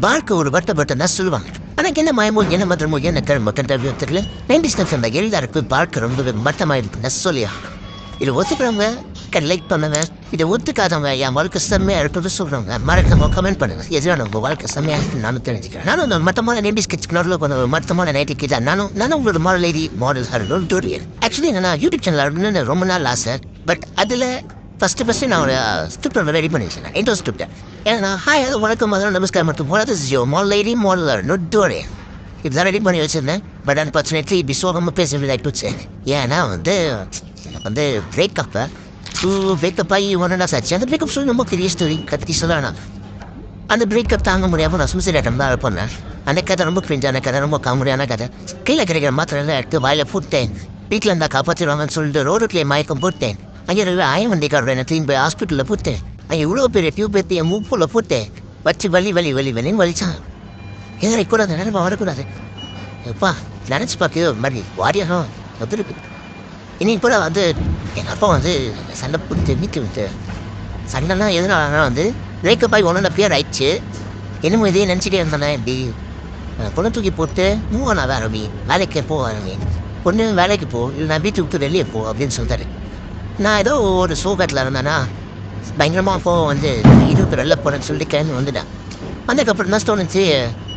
வாழ்க்கை ஒரு வட்டப்பட்டதா சொல்லுவாங்க. ஆனால் என்ன மயமோ என்ன மதமோ என்ன கிழமை கண்டவியோ தெரியல. நைன்டி ஸ்டெப்ஸ் எல்லாருக்கும் வாழ்க்கை ரொம்பவே மட்டமாக இருக்குன்னு சொல்லியா. இதை ஒத்துக்கிறவங்க லைக் பண்ணுவேன் இதை ஒத்துக்காதவங்க என் வாழ்க்கை செம்மையாக இருக்கிறது சொல்றவங்க. மறக்காம கமெண்ட் பண்ணுங்க. எதிரான உங்கள் வாழ்க்கை செம்மையாக இருக்குன்னு நானும் தெரிஞ்சுக்கிறேன். நானும் இந்த மட்டமான நேபி ஸ்கெட்ச் கிணறுல கொஞ்சம் மட்டமான நைட்டி கிட்ட நானும் நானும் உங்களோட மாடல் லேடி மாடல் ஹரோல் டோரியல். ஆக்சுவலி நான் யூடியூப் சேனல் அப்படின்னு ரொம்ப நாள் ஆசை. பட் அதில் ஃபஸ்ட்டு ஃபஸ்ட்டு நான் ஒரு ஸ்கிரிப்ட் ரெடி பண்ணி வச்சேன் இன்ட்ரோ ஸ்கிரிப்டை ஏன்னா ஹாய் அது வணக்கம் அதெல்லாம் நமஸ்காரம் மற்றும் போல Jio model lady model note டோரியல் இதுதான் ரெடி பண்ணி வச்சிருந்தேன். பட் அன்ஃபார்ச்சுனேட்லி இப்படி சோகமாக பேச வேண்டியதாகிட்டு ஏன்னா வந்து எனக்கு வந்து பிரேக்கப்பை பிரேக்கப் ஆகி ஒன் அண்ட் ஆச்சு அந்த பிரேக்கப் சொல்லி ரொம்ப பெரிய ஸ்டோரி கத்தி சொல்லலாம் அந்த பிரேக்கப் தாங்க முடியாமல் நான் சுமிசிடேட்டம் தான் பண்ணேன். அந்த கதை ரொம்ப கிரிஞ்சான கதை ரொம்ப காமெடியான கதை. கீழே கிடைக்கிற மாத்திரம் எடுத்து வாயில போட்டேன். வீட்டில் இருந்தால் காப்பாற்றிடுவாங்கன்னு சொல்லிட்டு ரோடுக்குள்ளே மயக்கம் போட்டேன். அங்கே இருக்கிற ஆயம் வண்டிக்காரர் என்ன திரும்பி ஹாஸ்பிட்டலில் போட்டேன். இவ்வளோ பெரிய டியூப் ஏற்றி என் மூப்பில் போட்டு வச்சு வலி வலி வலி வலின்னு வலிச்சான். எதிரை கூடாது நினைப்பா வரக்கூடாது. எப்பா நினச்சி பார்க்க மாதிரி வாரியம் வந்துருக்கு இன்னைக்கு கூட வந்து எங்கள் அப்பா வந்து சண்டை பிடித்து வீட்டு விட்டு சண்டைனா எதனாலனா வந்து பிரேக்கப் ஆகி ஒன்று பேர் ஆயிடுச்சு. என்னமோ இதே நினச்சிட்டே இருந்தானே இப்படி. பொண்ணை தூக்கி போட்டு மூவ் ஆன ஆரம்பி வேலைக்கு போ ஆரம்பி பொண்ணு வேலைக்கு போ இல்லை நான் வீட்டு விட்டு வெளியே போ அப்படின்னு சொல்லிட்டாரு. நான் ஏதோ ஒரு சோகத்தில் இருந்தேன்னா பயங்கரமாக அப்போ வந்து இருபது வெளில போகிறேன்னு சொல்லிட்டு கிளம்பி வந்துட்டேன். வந்ததுக்கப்புறம் தான் தோணுச்சு?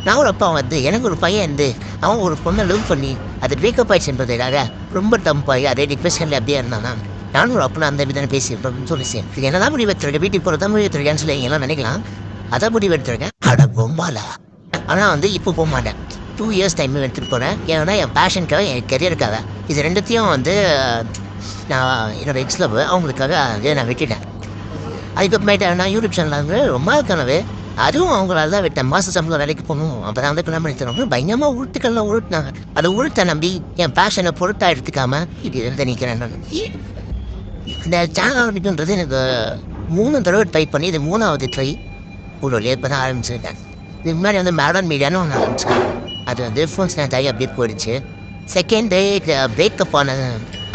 நான் ஒரு அப்பா வந்து எனக்கு ஒரு பையன் வந்து அவன் ஒரு பொண்ணை லவ் பண்ணி அது பிரேக்கப் ஆயிடுச்சு என்பதுக்காக ரொம்ப டம்பாகி அதே டிப்ரெஷனில் அப்படியே இருந்தானா. நானும் ஒரு அப்பனா அந்த விதனை பேசியிருப்பேன் சொல்லி இது என்னதான் முடிவு எடுத்துருக்கேன் வீட்டுக்கு போகிறதா முடிவு எடுத்துருக்கேன்னு சொல்லி எல்லாம் நினைக்கலாம். அதான் முடிவு எடுத்துருக்கேன் அட பொம்பாலா ஆனால் வந்து இப்போ போக மாட்டேன். டூ இயர்ஸ் டைம் எடுத்துகிட்டு போகிறேன் ஏன்னா என் பேஷனுக்காக என் கெரியருக்காக இது ரெண்டுத்தையும் வந்து நான் என்னோட எக்ஸ் லவ் அவங்களுக்காக அதை நான் விட்டுட்டேன். அதுக்கப்புறமேட்டு நான் யூடியூப் சேனல் வந்து ரொம்ப கனவு. அதுவும் அவங்களால தான் விட்டேன். மாத சம்பளம் வேலைக்கு போகணும். அப்போ தான் வந்து கல்யாணம் பண்ணி தரணும் பயங்கரமாக உருட்டுக்கள்லாம் உருட்டினாங்க. அதை உருட்ட நம்பி என் பேஷனை பொருட்டாக எடுத்துக்காம இது இருந்து நிற்கிறேன் நான். இந்த சேனல் ஆரம்பிக்குன்றது எனக்கு மூணு தடவை ட்ரை பண்ணி இது மூணாவது ட்ரை ஒரு லேட் பண்ண ஆரம்பிச்சிருக்கேன். இதுக்கு முன்னாடி வந்து மேடன் மீடியான்னு ஒன்று ஆரம்பிச்சிருக்கேன். அது வந்து ஃபோன்ஸ் நான் தாய் அப்படியே போயிடுச்சு. செகண்ட் டே பிரேக்கப் ஆன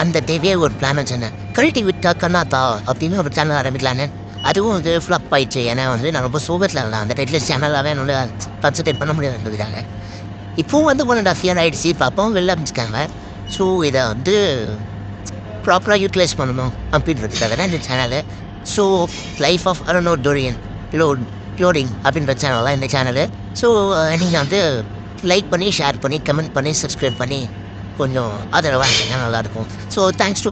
அந்த டேவே ஒரு பிளான் வச்சுருந்தேன். கழட்டி விட்டா கண்ணாத்தா அப்படின்னு ஒரு சேனல் ஆரம்பிக்கலான்னு. அதுவும் வந்து ஃப்ளப் ஆயிடுச்சு. ஏன்னா வந்து நான் ரொம்ப சோகத்தில் இருந்தேன். அந்த டைட்டில் சேனலாகவே என்னால் கான்சன்ட்ரேட் பண்ண முடியாதுன்றதுக்காக இப்போவும் வந்து ஒன் அண்ட் ஆஃப் இயர் ஆயிடுச்சு. இப்போ அப்பவும் வெளில அமைச்சிருக்காங்க ஸோ இதை வந்து ப்ராப்பராக யூட்டிலைஸ் பண்ணணும் அப்படின்றதுக்காக தான். இந்த சேனலு ஸோ லைஃப் ஆஃப் அரனோ டோரியன் லோட் லோடிங் அப்படின்ற சேனல் தான் இந்த சேனலு ஸோ நீங்கள் வந்து லைக் பண்ணி ஷேர் பண்ணி கமெண்ட் பண்ணி சப்ஸ்கிரைப் பண்ணி கொஞ்சம் ஆதரவாக இருந்தீங்கன்னா நல்லாயிருக்கும் ஸோ தேங்க்ஸ் டு